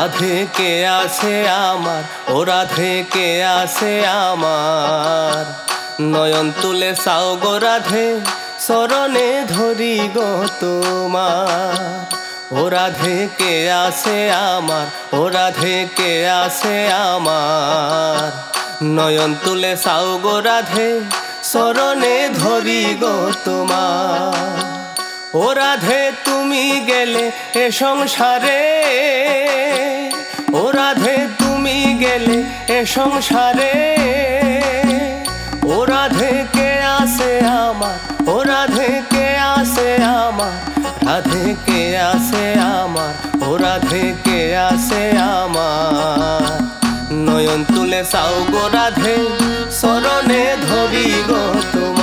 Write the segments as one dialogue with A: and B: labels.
A: রাধে কে আছে আমার? ও রাধে কে আছে আমার? নয়ন তুলে সাও গো রাধে স্মরণে ধরি গো তোমার। ও রাধে কে আছে আমার? ও রাধে কে আছে আমার? নয়ন তুলে সাও গো রাধে স্মরণে ধরি গো তোমার। ও রাধে, তুমি গেলে এ সংসারে সংসারে। ওরা থেকে আসে আমার? ওরা থেকে আসে আমার? রাধে, কে আসে আমার? ওরা থেকে আসে আমার? নয়ন তুলে সাউ গো রাধে স্মরণে ধরি গো তোমার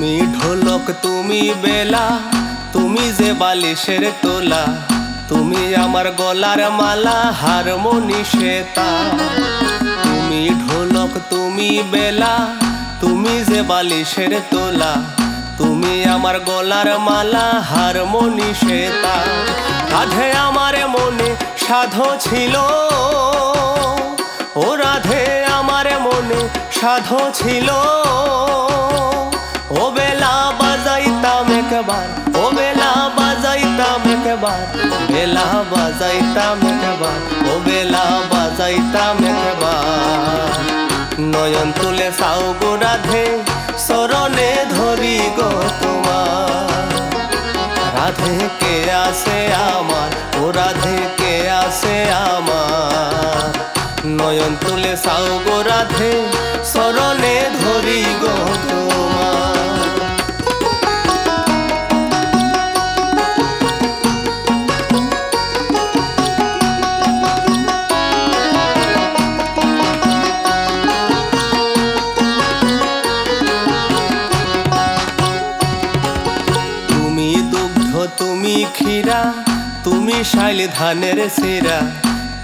A: তুমি ঢোলক, তুমি বেলা, তুমি যে বালিশের তোলা, তুমি আমার গলার মালা, হারমোনি শ্বেতা তুমি ঢোলক, তুমি বেলা, তুমি যে বালিশের তোলা, তুমি আমার গলার মালা, হারমোনি শ্বেতা রাধে আমার মনে সাধো ছিল, ও রাধে আমার মনে সাধো ছিল। ও বেলা বাজাইতাম একবার ও বেলা বাজাইতাম একবার বেলা বাজাইতাম একবার ও বেলা বাজাইতাম একবার নয়ন তুলে সাও গো রাধে স্মরণে ধরি গো তোমার রাধে কে আসে আমার ও রাধে কে আসে আমার নয়ন তুলে সাও গো রাধে ধরি গো তোমার ক্ষীরা তুমি শাইল ধানের সেরা,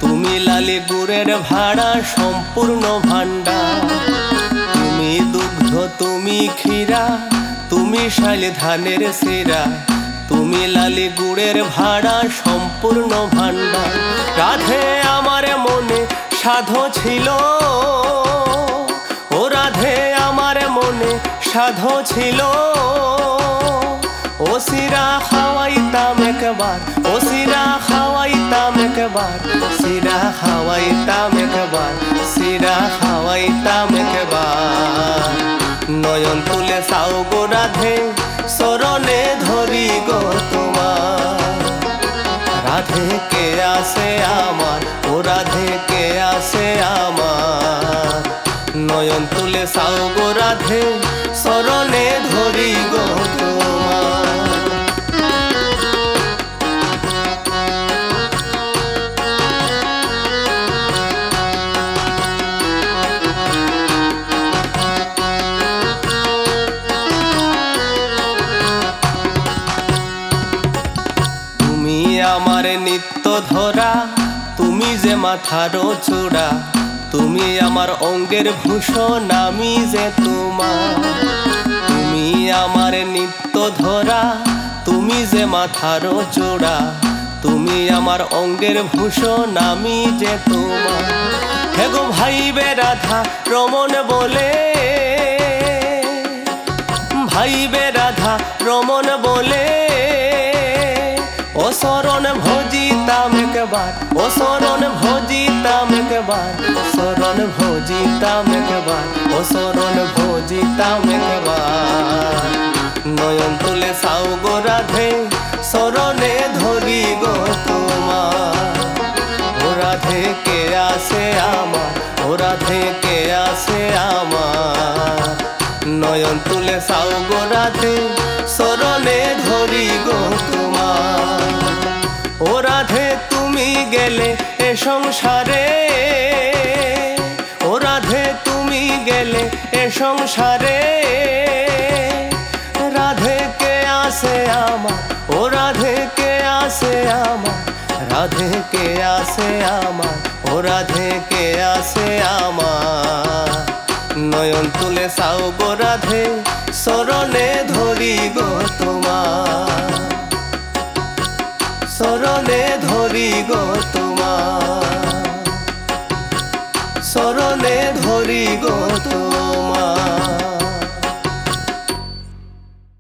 A: তুমি লালি গুড়ের ভাড়া, সম্পূর্ণ ভাণ্ডার। তুমি দুগ্ধ, তুমি ক্ষীরা, তুমি শাইল ধানের সেরা, তুমি লালি গুড়ের ভাড়া, সম্পূর্ণ ভাণ্ডার। রাধে আমার মনে সাধো ছিল, ও রাধে আমার মনে সাধো ছিল, ও সিরা খাওয়াইতাম একবার। ও সিরা খাওয়াইতাম একবার। সিরা খাওয়াইতাম একবার। সিরা খাওয়াইতাম একবার। নয়ন তুলে সাও গো রাধে স্মরণে ধরি গো তোমার। রাধে কে আসে আমার? ও রাধে কে আসে আমার? নয়ন তুলে সাও গো রাধে স্মরণে ধরি গো ধরা, তুমি যে মাথারও চূড়া, তুমি আমার অঙ্গের ভূষণ, আমি যে তোমার। তুমি আমার নিত্য ধরা, তুমি যে মাথারও চূড়া, তুমি আমার অঙ্গের ভূষণ, আমি যে তোমার। হে গো ভাই বেরাধা রমন বলে। ভাই বেরাধা রমন বলে। একবার। ও শরণ ভজিতাম একবার। ও শরণ ভজিতাম একবার। ও শরণ ভজিতাম একবার। নয়ন তুলে সাও গো রাধে শরণে ধরি গো তোমার। ও রাধে, কে আসে আমার? ও রাধে, কে আসে আমার? নয়ন তুলে সাও গো রাধে গেলে এ সংসারে? ও রাধে, তুমি গেলে এ সংসারে? রাধে, কে আসে আমার? ও রাধে, কে আসে আমার? রাধে, কে আসে আমার? ও রাধে, কে আসে আমার? নয়ন তুলে সাও গো রাধে সরণে ধরি গো। ধরি গো তোমার। সরণে ধরি গো তোমার।